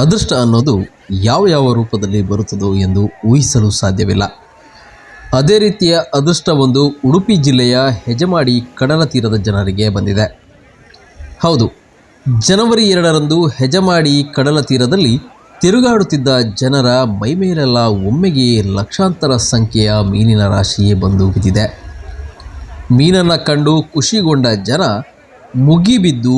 ಅದೃಷ್ಟ ಅನ್ನೋದು ಯಾವ ಯಾವ ರೂಪದಲ್ಲಿ ಬರುತ್ತದೋ ಎಂದು ಊಹಿಸಲು ಸಾಧ್ಯವಿಲ್ಲ. ಅದೇ ರೀತಿಯ ಅದೃಷ್ಟವೊಂದು ಉಡುಪಿ ಜಿಲ್ಲೆಯ ಹೆಜಮಾಡಿ ಕಡಲ ತೀರದ ಜನರಿಗೆ ಬಂದಿದೆ. ಹೌದು, ಜನವರಿ ಎರಡರಂದು ಹೆಜಮಾಡಿ ಕಡಲ ತೀರದಲ್ಲಿ ತಿರುಗಾಡುತ್ತಿದ್ದ ಜನರ ಮೈಮೇಲೆಲ್ಲ ಒಮ್ಮೆಗೆ ಲಕ್ಷಾಂತರ ಸಂಖ್ಯೆಯ ಮೀನಿನ ರಾಶಿಯೇ ಬಂದು ಬಿದ್ದಿದೆ. ಮೀನನ್ನು ಕಂಡು ಖುಷಿಗೊಂಡ ಜನ ಮುಗಿಬಿದ್ದು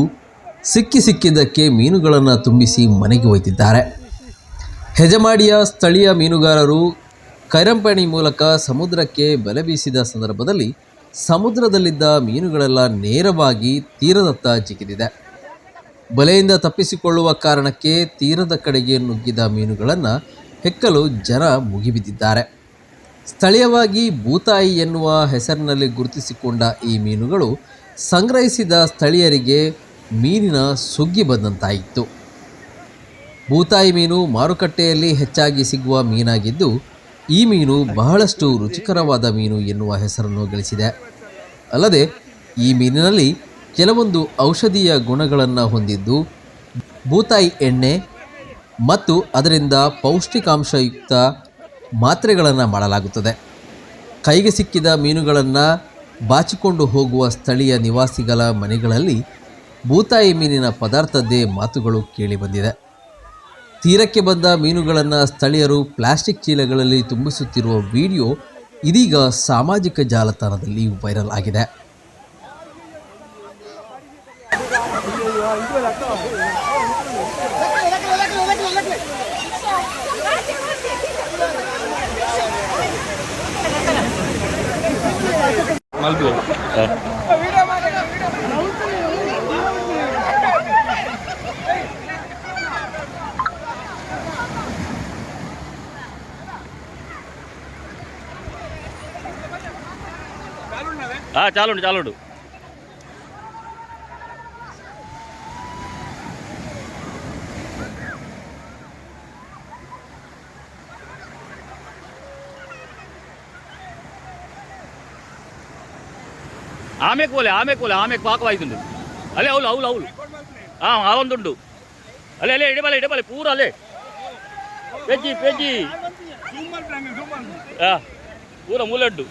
ಸಿಕ್ಕಿ ಸಿಕ್ಕಿದ್ದಕ್ಕೆ ಮೀನುಗಳನ್ನು ತುಂಬಿಸಿ ಮನೆಗೆ ಒಯ್ದಿದ್ದಾರೆ ಹೆಜಮಾಡಿಯ ಸ್ಥಳೀಯ ಮೀನುಗಾರರು ಕೈರಂಪಣಿ ಮೂಲಕ ಸಮುದ್ರಕ್ಕೆ ಬಲೆ ಬೀಸಿದ ಸಂದರ್ಭದಲ್ಲಿ ಸಮುದ್ರದಲ್ಲಿದ್ದ ಮೀನುಗಳೆಲ್ಲ ನೇರವಾಗಿ ತೀರದತ್ತ ಜಿಗಿದಿದೆ. ಬಲೆಯಿಂದ ತಪ್ಪಿಸಿಕೊಳ್ಳುವ ಕಾರಣಕ್ಕೆ ತೀರದ ಕಡೆಗೆ ನುಗ್ಗಿದ ಮೀನುಗಳನ್ನು ಹೆಕ್ಕಲು ಜನ ಮುಗಿಬಿದ್ದಿದ್ದಾರೆ. ಸ್ಥಳೀಯವಾಗಿ ಭೂತಾಯಿ ಎನ್ನುವ ಹೆಸರಿನಲ್ಲಿ ಗುರುತಿಸಿಕೊಂಡ ಈ ಮೀನುಗಳು ಸಂಗ್ರಹಿಸಿದ ಸ್ಥಳೀಯರಿಗೆ ಮೀನಿನ ಸುಗ್ಗಿ ಬಂದಂತಾಯಿತು ಬೂತಾಯಿ ಮೀನು ಮಾರುಕಟ್ಟೆಯಲ್ಲಿ ಹೆಚ್ಚಾಗಿ ಸಿಗುವ ಮೀನಾಗಿದ್ದು, ಈ ಮೀನು ಬಹಳಷ್ಟು ರುಚಿಕರವಾದ ಮೀನು ಎನ್ನುವ ಹೆಸರನ್ನು ಗಳಿಸಿದೆ. ಅಲ್ಲದೆ, ಈ ಮೀನಿನಲ್ಲಿ ಕೆಲವೊಂದು ಔಷಧೀಯ ಗುಣಗಳನ್ನು ಹೊಂದಿದ್ದು ಬೂತಾಯಿ ಎಣ್ಣೆ ಮತ್ತು ಅದರಿಂದ ಪೌಷ್ಟಿಕಾಂಶಯುಕ್ತ ಮಾತ್ರೆಗಳನ್ನು ಮಾಡಲಾಗುತ್ತದೆ. ಕೈಗೆ ಸಿಕ್ಕಿದ ಮೀನುಗಳನ್ನು ಬಾಚಿಕೊಂಡು ಹೋಗುವ ಸ್ಥಳೀಯ ನಿವಾಸಿಗಳ ಮನೆಗಳಲ್ಲಿ ಬೂತಾಯಿ ಮೀನಿನ ಪದಾರ್ಥದ್ದೇ ಮಾತುಗಳು ಕೇಳಿಬಂದಿದೆ ತೀರಕ್ಕೆ ಬಂದ ಮೀನುಗಳನ್ನು ಸ್ಥಳೀಯರು ಪ್ಲಾಸ್ಟಿಕ್ ಚೀಲಗಳಲ್ಲಿ ತುಂಬಿಸುತ್ತಿರುವ ವಿಡಿಯೋ ಇದೀಗ ಸಾಮಾಜಿಕ ಜಾಲತಾಣದಲ್ಲಿ ವೈರಲ್ ಆಗಿದೆ. ఆ, చాలుండు చాలుండు ఆమెకు పోలే ఆమెకు పోలే ఆమెకు పాక వాయితుండు అలే అవులు అవులు అవులు అవంతుండు అలే అలే ఇడబలే ఇడబలే పూర అలే పెజ్జి పెజ్జి ఆ, పూర మూలడ్డు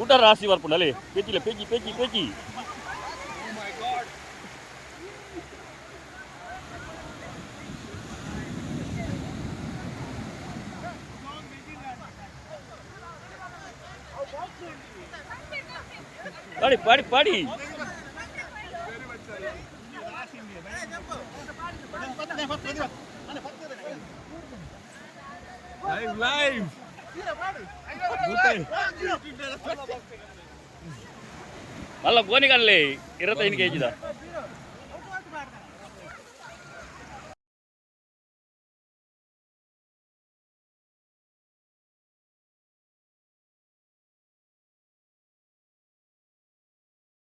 ಊಟ ರಾಶಿ ಬರ್ಪುಂಡು ಅಲ್ಲೇ ಪೆಜ್ಜಿಲ್ಲ ಪೆಜ್ಜಿ ಪೆಜ್ಜಿ ಪೆಜ್ಜಿ ಪಾಡಿ ಪಾಡಿ ಪಾಡಿ Live, ಮಲ್ಲ ಗೋನಿಗಲ್ಲಿ ಇರತ್ತ ಇನ್ ಕೆಜಿದ